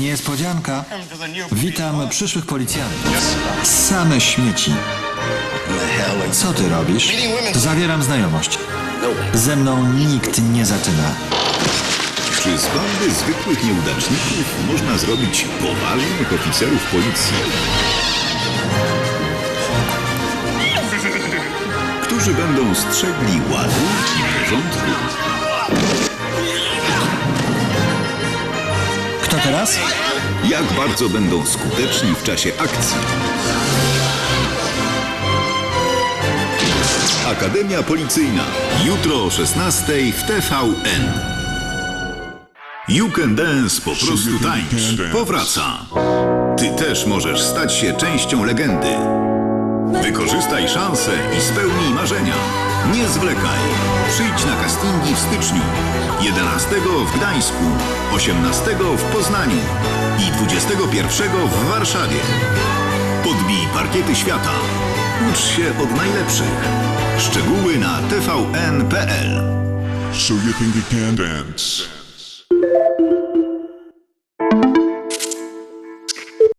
Niespodzianka. Witam przyszłych policjantów. Same śmieci. Co ty robisz? Zawieram znajomość. Ze mną nikt nie zaczyna. Czy z bandy zwykłych nieudaczników można zrobić poważnych oficerów policji? Którzy będą strzegli ładu i porządku? Teraz? Jak bardzo będą skuteczni w czasie akcji? Akademia Policyjna. Jutro o 16 w TVN. You Can Dance po prostu tańcz. Powraca. Ty też możesz stać się częścią legendy. Wykorzystaj szansę i spełnij marzenia. Nie zwlekaj. Przyjdź na castingi w styczniu. 11 w Gdańsku, 18 w Poznaniu i 21 w Warszawie. Podbij parkiety świata. Ucz się od najlepszych. Szczegóły na tvn.pl So you think you can dance?